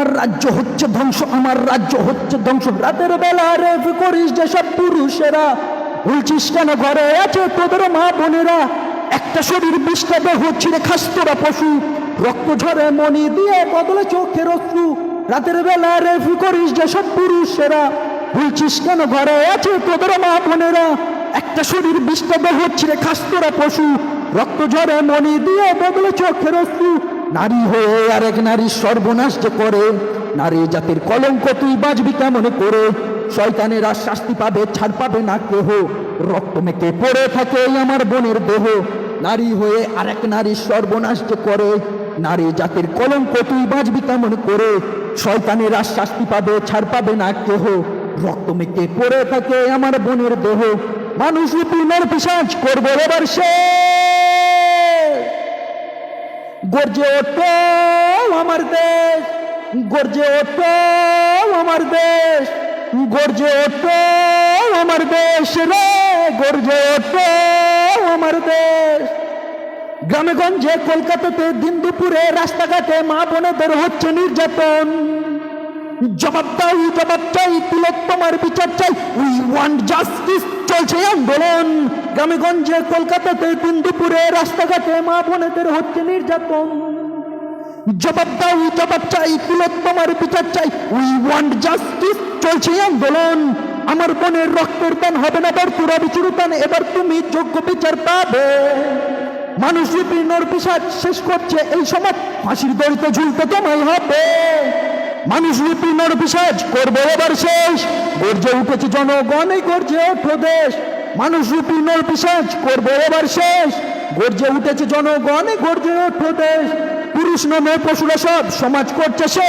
আমার রাজ্য হচ্ছে ধ্বংস, আমার রাজ্য হচ্ছে ধ্বংস। রাতের বেলা রেপ করিস যেসব পুরুষেরা, বলছিস কেন ঘরে আছে তোদের মা বোনেরা? একটা শরীর বিষ্টা দেহ ছিঁড়ে খাস তোরা পশু, রক্ত ঝরে মনি দিয়ে বদলে চোখের অশ্রু রাতের বেলা রেপ করিস যেসব পুরুষেরা, বলছিস কেন ঘরে আছে তোদের মা বোনেরা? একটা শরীর বিষ্টা দেহ ছিঁড়ে খাস তোরা পশু, রক্ত ঝরে মনি দিয়ে বদলে চোখের অশ্রু নারী হয়ে আরেক নারীর সর্বনাশ যে করে, নারী জাতির কলঙ্ক তুই বাজবি কেমন করে? শয়তানেরা শাস্তি পাবে, ছাড় পাবে না কেহ। রক্ত মেকে পড়ে থাকে আমার বোনের দেহ। নারী হয়ে আরেক নারীর সর্বনাশ যে করে, নারী জাতির কলঙ্ক তুই বাজবি কেমন করে? শয়তানেরা শাস্তি পাবে, ছাড় পাবে না কেহ। রক্ত মেকে পড়ে থাকে আমার বোনের দেহ। মানুষ রূপিনের পিসাজ করবে, এবার সে গর্জে ওঠো আমার দেশ, গর্জে ওঠো আমার দেশ, গর্জে ওঠো আমার দেশ রে, গর্জে ওঠো আমার দেশ। গ্রামে গঞ্জে কলকাতাতে দিন দুপুরে রাস্তাঘাটে মা বোনেদের হচ্ছে নির্যাতন। জবাব দাও জবাব চাই তিলক তোমার বিচার চাই। উই ওয়ান্ট জাস্টিস চলছে আন্দোলন। গ্রামে গঞ্জে কলকাতাতে দিন দুপুরে রাস্তাঘাটে মা বোনেদের হচ্ছে নির্যাতন। জবাব দাও, জবাব চাই তিলোত্তমার বিচার চাই। উই ওয়ান্ট জাস্টিস চলছে আন্দোলন। আমার বোনের রক্তের দান হবে না বর্তুরা বিচুরুতান এবার তুমি যোগ্য বিচার পাবে। মানুষ রূপী নরপিসাদ শেষ করছে। এই সমাজ ফাঁসির দড়িতে ঝুলতে তোমায় হবে। মানুষ রূপী নরপিসাজ করবে এবার শেষ। গর্জে উঠেছে জনগণ, এই গর্জে ওঠো দেশ। মানুষ রূপী নরপিসাজ করবে এবার শেষ। গর্জে উঠেছে জনগণ, এই গর্জে ওঠো দেশ। পুরুষ নামে পশুরা সব, সমাজ করছে শেষ।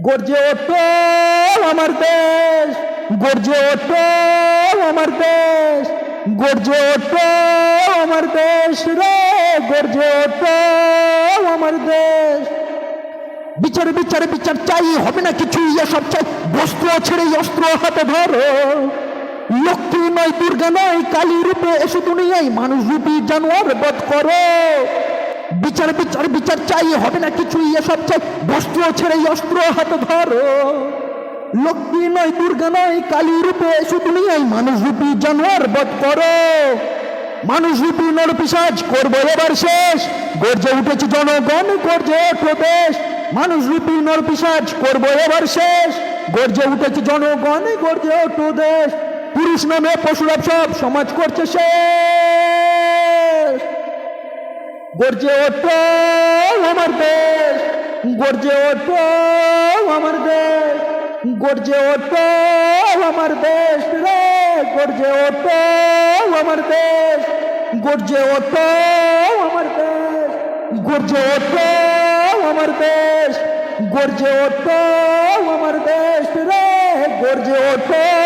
গর্জে ওঠো আমার দেশ। গর্জে ওঠো আমার দেশ। গর্জে ওঠো আমার দেশ রে, গর্জে ওঠো। বিচার বিচার বিচার চাই, হবে না কিছু সব চাই। বস্ত্র ছেড়ে অস্ত্র হাতে ধরো। লক্ষ্মী নয়, দুর্গা নয়, কালী রূপে এসে দুনিয়ায়, মানুষ রূপী জানোয়ার বধ করো। বিচার বিচার বিচার চাই, হবে না কিছু সব চাই। বস্ত্র ছেড়ে অস্ত্র হাতে ধরো। লক্ষ্মী নয়, দুর্গা নয়, কালী রূপে এসে দুনিয়ায়, মানুষ রূপী জানোয়ার বধ করো। মানুষ রূপী নরপিসাজ, করব এবার শেষ। গর্জে উঠেছে জনগণ, গর্জে ওঠো দেশ। মানুষ রূপী নরপিসাজ করব এবার শেষ। গর্জে উঠেছে জনগণ গর্জে ওঠো দেশ। পুরুষ নামে পশুরা সব, সমাজ করছে শেষ। গর্জে ওঠো আমার দেশ, গর্জে ওঠো আমার দেশ, গর্জে ওঠো আমার দেশ রে, গর্জে ওঠো আমার দেশ, গর্জে ওঠো আমার দেশ, গর্জে ওঠো আমার দেশ গর্জে ওঠো আমার দেশ রে গর্জে ওঠো।